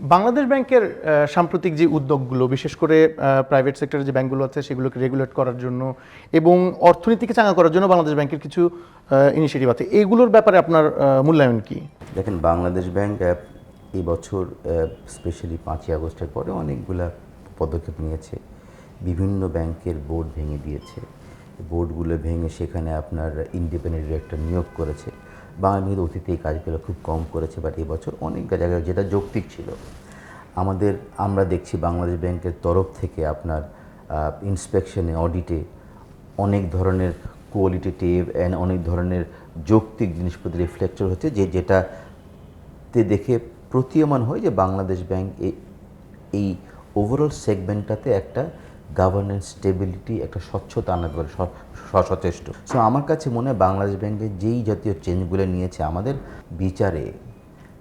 বাংলাদেশ ব্যাংকের সাম্প্রতিক যে উদ্যোগগুলো বিশেষ করে প্রাইভেট সেক্টরের যে ব্যাংকগুলো আছে সেগুলোকে রেগুলেট করার জন্য এবং অর্থনীতিকে চাঙা করার জন্য বাংলাদেশ ব্যাংকের কিছু ইনিশিয়েটিভ আছে। এগুলোর ব্যাপারে আপনার মূল্যায়ন কি? দেখেন বাংলাদেশ ব্যাংক আহ, এই বছর স্পেশালি পাঁচই আগস্টের পরে অনেকগুলা পদক্ষেপ নিয়েছে। বিভিন্ন ব্যাংকের বোর্ড ভেঙে দিয়েছে। বোর্ডগুলো ভেঙে সেখানে আপনার ইন্ডিপেন্ডেন্ট ডিরেক্টর নিয়োগ করেছে। বাংলাদেশের অতীতে এই কাজগুলো খুব কম করেছে বাট এবছর অনেক জায়গায় যেটা যৌক্তিক ছিল। আমাদের, আমরা দেখছি বাংলাদেশ ব্যাংকের তরফ থেকে আপনার ইন্সপেকশনে অডিটে অনেক ধরনের কোয়ালিটেটিভ অ্যান্ড অনেক ধরনের যৌক্তিক জিনিসপত্র রিফ্লেকচার হচ্ছে, যে, যেটাতে দেখে প্রতীয়মান হয় যে বাংলাদেশ ব্যাংক এই ওভারঅল সেগমেন্টটাতে একটা গভর্নেন্স স্টেবিলিটি একটা স্বচ্ছতা আনাতে পারে সচেষ্ট সো আমার কাছে মনে হয় বাংলাদেশ ব্যাংকের যেই জাতীয় চেঞ্জগুলো নিয়েছে, আমাদের বিচারে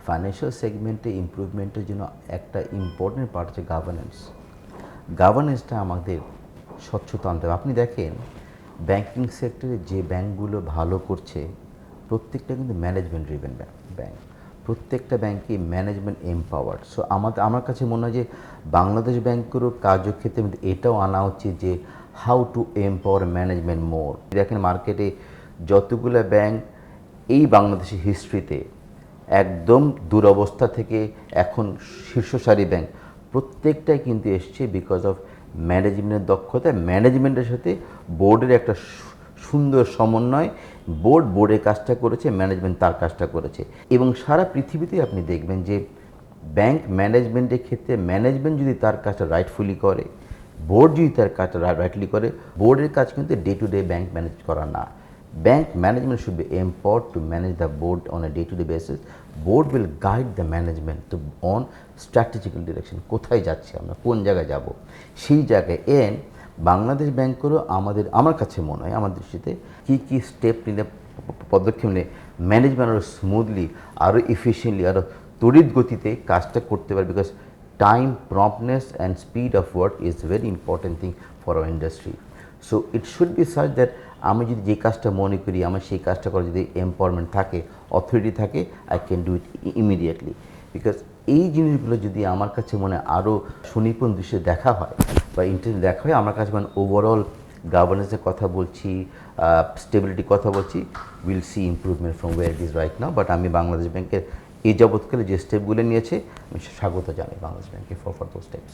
ফাইন্যান্সিয়াল সেগমেন্টে ইমপ্রুভমেন্টের জন্য একটা ইম্পর্টেন্ট পার্ট হচ্ছে গভর্নেন্স গভর্নেন্সটা আমাদের স্বচ্ছতা আনতে হবে। আপনি দেখেন ব্যাংকিং সেক্টরে যে ব্যাংকগুলো ভালো করছে, প্রত্যেকটা কিন্তু ম্যানেজমেন্ট ড্রিভেন ব্যাংক প্রত্যেকটা ব্যাংকে ম্যানেজমেন্ট এমপাওয়ার্ড সো আমাদের, আমার কাছে মনে হয় যে বাংলাদেশ ব্যাংকেরও কার্যক্ষেত্রে এটাও আনা উচিত যে how to empower management more দেখেন মার্কেটে যতগুলো ব্যাংক এই বাংলাদেশের হিস্ট্রিতে একদম দুরবস্থা থেকে এখন শীর্ষসারি ব্যাংক প্রত্যেকটাই কিন্তু এসছে বিকজ অফ ম্যানেজমেন্টের দক্ষতা ম্যানেজমেন্টের সাথে বোর্ডের একটা সুন্দর সমন্বয়। বোর্ড বোর্ডের কাজটা করেছে, ম্যানেজমেন্ট তার কাজটা করেছে। এবং সারা পৃথিবীতে আপনি দেখবেন যে, ব্যাংক ম্যানেজমেন্টের ক্ষেত্রে ম্যানেজমেন্ট যদি তার কাজটা রাইটফুলি করে, বোর্ড যদি তার কাজটা রাইটলি করে, বোর্ডের কাজ কিন্তু day to day bank manage করা না। Bank management should be empowered to manage the board on a day-to-day basis. Board will guide the management to on strategical direction. কোথায় যাচ্ছি আমরা? কোন জায়গায় যাব? সেই জায়গায় এন বাংলাদেশ ব্যাংকেরও আমাদের, আমার কাছে মনে হয়, আমার দৃষ্টিতে কী কী স্টেপ নিলে, পদক্ষেপ নিলে ম্যানেজমেন্ট আরও স্মুথলি আরও ইফিসিয়েন্টলি আরও তড়িৎ গতিতে কাজটা করতে পারে? Because time promptness and speed of work is very important thing for our industry so it should be such that আমি যদি যে কাজটা মনে করি, আমার সেই কাজটা করার যদি এম্পাওয়ারমেন্ট থাকে অথরিটি থাকে I can do it immediately because এই জিনিসগুলো যদি আমার কাছে মনে আরও সুনিপুণ দৃশ্যে দেখা হয় বা ইন্টারেস্ট দেখা হয় আমার কাছে মানে ওভারঅল গভর্নেন্সের কথা বলছি স্টেবিলিটির কথা বলছি will see improvement from where it is right now but আমি বাংলাদেশ ব্যাংকের এই যাবৎকালে যে স্টেপগুলো নিয়েছে, আমি স্বাগত জানাই বাংলাদেশ ব্যাংকে ফর ফর দো স্টেপস